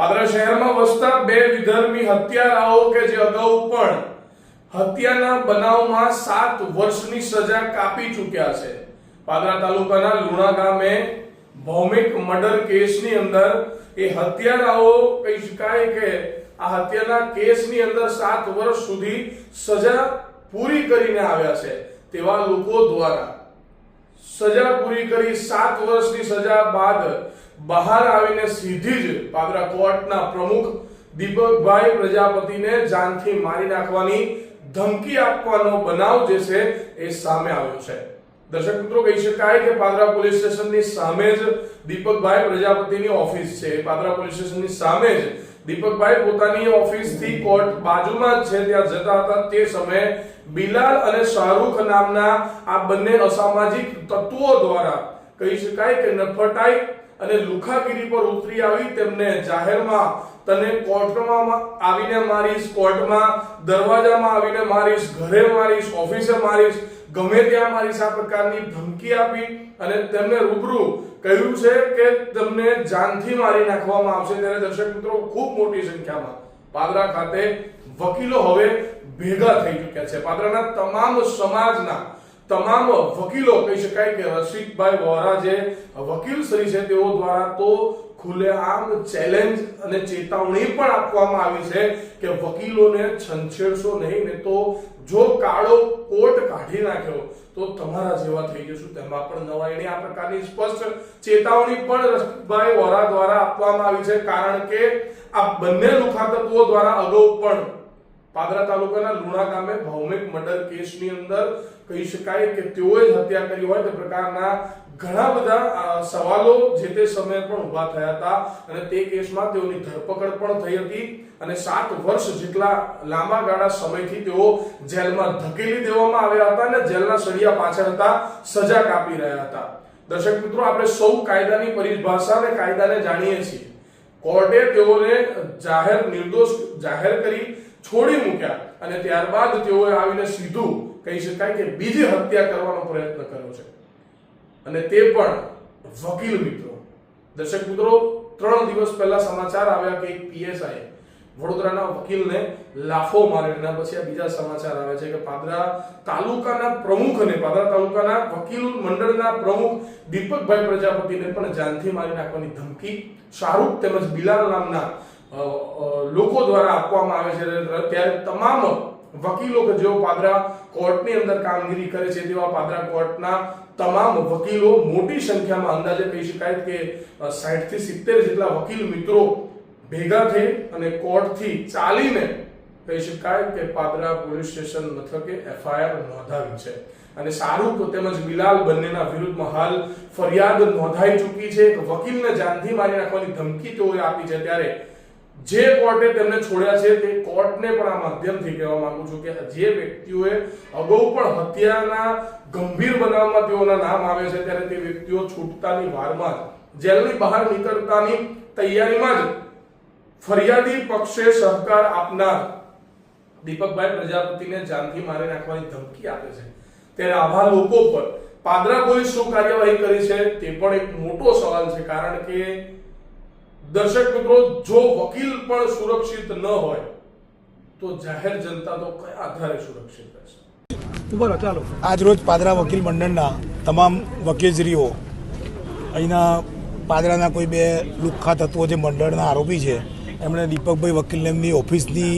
પાદરા શહેરમાં વસતા બે વિધર્મી હત્યારાઓ કે જે અગાઉ પણ હત્યાના બનાવમાં સાત વર્ષની સજા કાપી ચૂક્યા છે. પાદરા તાલુકાના લુણા ગામે ભૌમિક મર્ડર કેસની અંદર એ હત્યારાઓ કહી શકાય કે આ હત્યાના કેસની અંદર સાત વર્ષ સુધી સજા પૂરી કરીને આવ્યા છે તેવા લોકો દ્વારા. સજા પૂરી કરી સાત વર્ષની સજા બાદ બહાર આવીને સીધી જ પાદરા કોર્ટના પ્રમુખ દીપકભાઈ પ્રજાપતિને જાનથી મારી નાખવાની ધમકી આપવાનો બનાવ જે છે એ સામે આવ્યો છે. દર્શક મિત્રો, કહી શકાય કે પાદરા પોલીસ સ્ટેશનની સામે જ દીપકભાઈ પ્રજાપતિની ઓફિસ છે. પાદરા પોલીસ સ્ટેશનની સામે જ દીપકભાઈ પોતાની ઓફિસથી કોર્ટ બાજુમાં જ છે. ત્યાં જતા હતા તે સમયે બિલાલ અને શાહરૂખ નામના આ બંને અસામાજિક તત્વો દ્વારા કહી શકાય કે નફટાઈ અને લુખાગીરી પર ઉતરી આવી, તેમને જાહેરમાં તને કોર્ટમાં આવીને મારીશ, કોર્ટમાં દરવાજામાં આવીને મારીશ, ઘરે મારીશ, ઓફિસે મારીશ, ગમે ત્યાં મારીશ, આ પ્રકારની ધમકી આપી અને તેમને રૂબરૂ કહ્યું છે કે તમને જાનથી મારી નાખવામાં આવશે. ત્યારે દર્શક મિત્રો, ખૂબ મોટી સંખ્યામાં પાદરા ખાતે વકીલો હવે ભેગા થઈ ચૂક્યા છે. પાદરાના તમામ સમાજના તમામ વકીલો કહી શકાય કે રસિકભાઈ વોરા જે વકીલ શ્રી છે, તેઓ દ્વારા તો ખુલ્લેઆમ ચેલેન્જ અને ચેતવણી પણ આપવામાં આવી છે કે વકીલોને છંછેડશો નહીં, ને તો જો કાળો કોટ કાઢી નાખ્યો, તો તમારા જેવા થઈ જશું. તેમાં પણ નવાઈ નહીં આ પ્રકારની સ્પષ્ટ ચેતવણી પણ રસિકભાઈ વોરા દ્વારા આપવામાં આવી છે, કારણ કે આ બંને લુખાતત્વો દ્વારા અગાઉ પણ પાદરા તાલુકાના લુણા ગામે ભૌમિક મર્ડર કેસની અંદર કહી શકાય કે તેઓએ જ હત્યા કરી હોય તે પ્રકારના ઘણા બધા સવાલો જે તે સમયે પણ ઊભા થયા હતા અને તે કેસમાં તેઓની ધરપકડ પણ થઈ હતી અને સાત વર્ષ જેટલા લાંબા ગાળા સમયથી તેઓ જેલમાં ધકેલી દેવામાં આવ્યા હતા અને જેલના સળિયા પાછળ હતા, સજા કાપી રહ્યા હતા. દર્શક મિત્રો, આપણે સૌ કાયદાની પરિભાષા અને કાયદાને જાણીએ છીએ. કોર્ટે તેઓને જાહેર નિર્દોષ જાહેર કરી છોડી મૂક્યા. અને ત્યારબાદ તેઓએ આવીને સીધું કહી શકાય કે બીજી હત્યા કરવાનો પ્રયત્ન કર્યો છે. અને તે પણ વકીલ મિત્રો. દર્શક મિત્રો, ત્રણ દિવસ પહેલા સમાચાર આવ્યા કે એક પીએસઆઈ વડોદરાના વકીલને લાફો માર્યો એના પછી આ બીજા સમાચાર આવે છે કે પાદરા તાલુકાના પ્રમુખને, પાદરા તાલુકાના વકીલ મંડળના પ્રમુખ દીપકભાઈ પ્રજાપતિને પણ જાનથી મારી નાખવાની ધમકી. શાહરૂખ તેમજ બિલાલ નામના લોકો દ્વારા આપવામાં આવે છે. ત્યારે તમામ વકીલો કે જેઓ પાદરા કોર્ટની અંદર કામગીરી કરે છે તેવા પાદરા કોર્ટના તમામ વકીલો મોટી સંખ્યામાં અંદાજે કહી શકાય કે સાઠથી સિત્તેર જેટલા વકીલ મિત્રો ભેગા થઈ અને કોર્ટથી ચાલીને કહી શકાય કે પાદરા પોલીસ સ્ટેશન મથકે એફઆઈઆર નોંધાવી છે. અને શાહરૂખ તેમજ બિલાલ બંનેના વિરુદ્ધમાં હાલ ફરિયાદ નોંધાઈ ચૂકી છે. વકીલને જાનથી મારી નાખવાની ધમકી તેઓએ આપી છે. ત્યારે જે કોર્ટે તેમને છોડ્યા છે તે કોર્ટને પણ આ માધ્યમથી કહેવા માંગુ છું કે જે વ્યક્તિઓએ અગાઉ પણ હત્યાના ગંભીર બનાવમાં તેઓના નામ આવે છે, ત્યારે તે વ્યક્તિઓ છૂટતાની વારમાં જેલની બહાર નીકળતાની તૈયારીમાં જ ફરિયાદી પક્ષે સહકાર આપનાર દીપકભાઈ પ્રજાપતિને જાનથી મારી નાખવાની ધમકી આપે છે. ત્યારે આવા લોકો પર પાદરા પોલીસ શું કાર્યવાહી કરી છે તે પણ એક મોટો સવાલ છે, કારણ કે દર્શક મિત્રો જો વકીલ પણ સુરક્ષિત ન હોય તો જાહેર જનતા તો કયા આધારે સુરક્ષિત રહેશે? બરો ચાલો. આજરોજ પાદરા વકીલ મંડળના તમામ વકીલશ્રીઓ અહીંના પાદરાના કોઈ બે લુખ્ખા તત્વો જે મંડળના આરોપી છે એમણે દીપકભાઈ વકીલ એમની ઓફિસની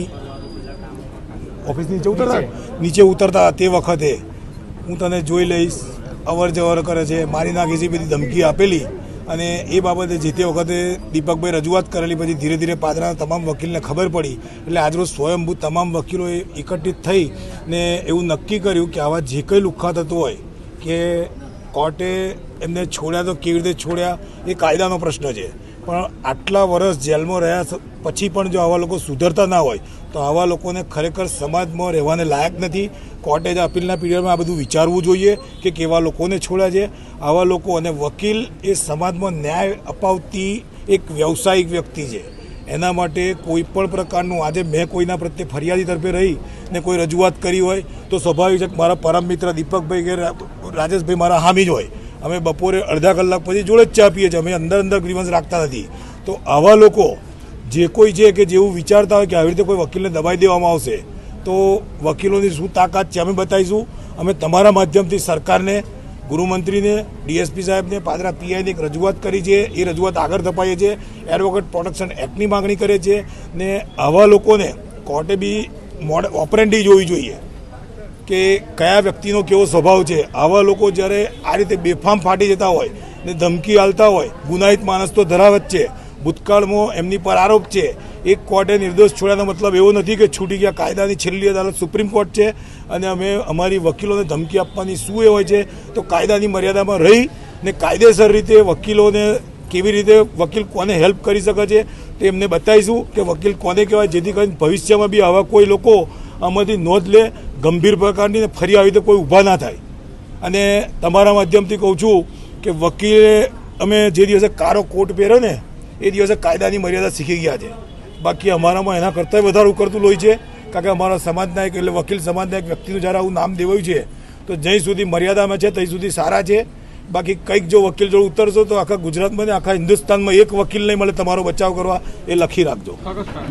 ઓફિસની નીચે ઉતરતા? નીચે. ઉતરતા તે વખતે હું તને જોઈ લઈશ અવર જવર કરે છે મારી નાખી છે બધી ધમકી આપેલી. અને એ બાબતે જે તે વખતે દીપકભાઈ રજૂઆત કરેલી, પછી ધીરે ધીરે પાદરાના તમામ વકીલને ખબર પડી. એટલે આજરોજ સ્વયંભૂ તમામ વકીલોએ એકત્રિત થઈ ને એવું નક્કી કર્યું કે આવા જે કંઈ લુખ્ખા થતું હોય કે કોર્ટે એમને છોડ્યા તો કેવી રીતે છોડ્યા, એ કાયદાનો પ્રશ્ન છે. પણ આટલા વર્ષ જેલમાં રહ્યા પછી પણ જો આવા લોકો સુધરતા ના હોય, તો આવા લોકોને ખરેખર સમાજમાં રહેવાને લાયક નથી. કોર્ટે જ અપીલના પીરિયડમાં આ બધું વિચારવું જોઈએ કે કેવા લોકોને છોડ્યા છે. આવા લોકો અને વકીલ એ સમાજમાં ન્યાય અપાવતી એક વ્યવસાયિક વ્યક્તિ છે. એના માટે કોઈ પણ પ્રકારનું આજે મેં કોઈના પ્રત્યે ફરિયાદી તરફે રહી ને કોઈ રજૂઆત કરી હોય, તો સ્વાભાવિક છે કે મારા પરમ મિત્ર દીપકભાઈ કે રાજેશભાઈ મારા હામી જ હોય. અમે બપોરે અડધા કલાક પછી જોડે જ ચા પીએ છીએ. અમે અંદર અંદર ગ્રીવન્સ રાખતા નથી. તો આવા લોકો જે કોઈ છે કે જેવું વિચારતા હોય કે આવી રીતે કોઈ વકીલને દબાઈ દેવામાં આવશે, તો વકીલોની શું તાકાત છે અમે બતાવીશું. અમે તમારા માધ્યમથી સરકારને, ગૃહમંત્રીને, ડીએસપી સાહેબને, પાદરા પીઆઈને એક રજૂઆત કરી છે. એ રજૂઆત આગળ ધપાઈએ છીએ. એડવોકેટ પ્રોટેક્શન એક્ટની માગણી કરે છે ને આવા લોકોને કોર્ટે બી મોડ ઓપરેન્ડી જોવી જોઈએ. કે કયા વ્યક્તિનો કેવો સ્વભાવ છે? આવા લોકો જ્યારે આ રીતે બેફામ ફાટી જતા હોય ને ધમકી આલતા હોય, ગુનાહિત માણસ તો ધરાવે જ છે. ભૂતકાળમાં એમની પર આરોપ છે. એક કોર્ટે નિર્દોષ છોડ્યાનો મતલબ એવો નથી કે છૂટી ગયા કાયદાની છેલ્લી અદાલત સુપ્રીમ કોર્ટ છે અને અમે અમારી વકીલોને ધમકી આપવાની શું એ હોય છે તો કાયદાની મર્યાદામાં રહી ને કાયદેસર રીતે વકીલોને કેવી રીતે વકીલ કોને હેલ્પ કરી શકે છે તે એમને બતાવીશું કે વકીલ કોને કહેવાય જેથી કરીને ભવિષ્યમાં બી આવા કોઈ લોકો આમાંથી નોંધ લે, ગંભીર પ્રકારની ફરી આવી રીતે કોઈ ઊભા ના થાય. અને તમારા માધ્યમથી કહું છું કે વકીલે અમે જે દિવસે કારો કોટ પહેર્યો ને, એ દિવસે કાયદાની મર્યાદા શીખી ગયા છે. બાકી અમારામાં એના કરતાંય વધારે ઉકળતું હોય છે. કારણ કે અમારા સમાજના એક એટલે વકીલ સમાજના એક વ્યક્તિનું જ્યારે આવું નામ દેવાયું છે, તો જ્યાં સુધી મર્યાદામાં છે, ત્યાં સુધી સારા છે. બાકી કંઈક જો વકીલ જોડે ઉતરશો, તો આખા ગુજરાતમાં ને આખા હિન્દુસ્તાનમાં એક વકીલ નહીં મળે, તમારો બચાવ કરવા એ લખી રાખજો.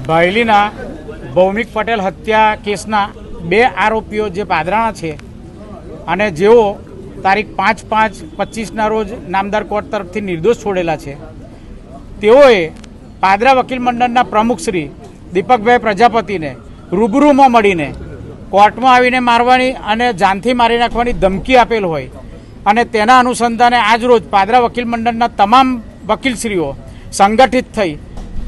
ભાયલીના ભૌમિક પટેલ હત્યા કેસના બે આરોપીઓ જે પાદરાણા છે અને જેઓ તારીખ પાંચ પાંચ પચીસના રોજ નામદાર કોર્ટ તરફથી નિર્દોષ છોડેલા છે. તેઓએ પાદરા વકીલ મંડળના પ્રમુખશ્રી દીપકભાઈ પ્રજાપતિને રૂબરૂમાં મળીને કોર્ટમાં આવીને મારવાની અને જાનથી મારી નાખવાની ધમકી આપેલ હોય અને તેના અનુસંધાને આજરોજ પાદરા વકીલ મંડળના તમામ વકીલશ્રીઓ સંગઠિત થઈ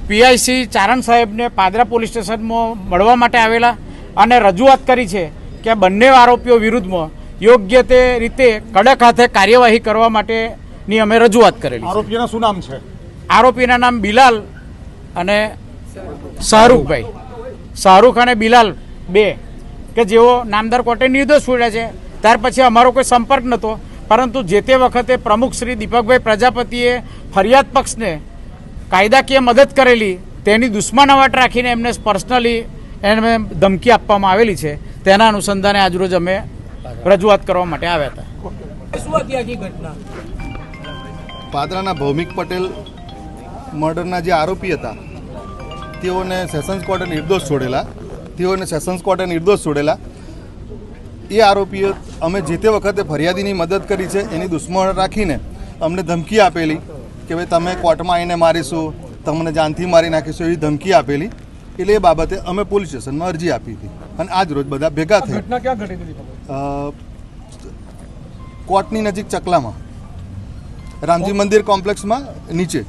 પીઆઈસી ચારણ સાહેબને પાદરા પોલીસ સ્ટેશનમાં મળવા માટે આવેલા અને રજૂઆત કરી છે કે બંને આરોપીઓ વિરુદ્ધમાં યોગ્ય તે રીતે કડક હાથે કાર્યવાહી કરવા માટેની અમે રજૂઆત કરેલી. આરોપીના શું નામ છે? આરોપીના નામ બિલાલ અને શાહરૂખભાઈ. શાહરૂખ અને બિલાલ બે કે જેઓ નામદાર કોર્ટે નિર્દોષ છોડ્યા છે. ત્યાર પછી અમારો કોઈ સંપર્ક નહોતો પરંતુ જે તે વખતે પ્રમુખ શ્રી દીપકભાઈ પ્રજાપતિએ ફરિયાદ પક્ષને કાયદાકીય મદદ કરેલી તેની દુશ્મનાવટ રાખીને એમને પર્સનલી એને ધમકી આપવામાં આવેલી છે. તેના અનુસંધાને આજરોજ અમે રજૂઆત કરવા માટે આવ્યા હતા. પાદરાના ભૌમિક પટેલ મર્ડરના જે આરોપી હતા તેઓને સેશન્સ કોર્ટે નિર્દોષ છોડેલા તેઓને સેશન્સ કોર્ટે નિર્દોષ છોડેલા. એ આરોપીઓ અમે જે તે વખતે ફરિયાદીની મદદ કરી છે એની દુશ્મન રાખીને અમને ધમકી આપેલી. કે ભાઈ તમે કોર્ટમાં આવીને મારીશું તમને જાનથી મારી નાખીશું એવી ધમકી આપેલી. એટલે એ બાબતે અમે પોલીસ સ્ટેશનમાં અરજી આપી હતી. અને આજ રોજ બધા ભેગા અ, કોર્ટની નજીક ચકલામાં. રામજી મંદિર કોમ્પ્લેક્સમાં નીચે.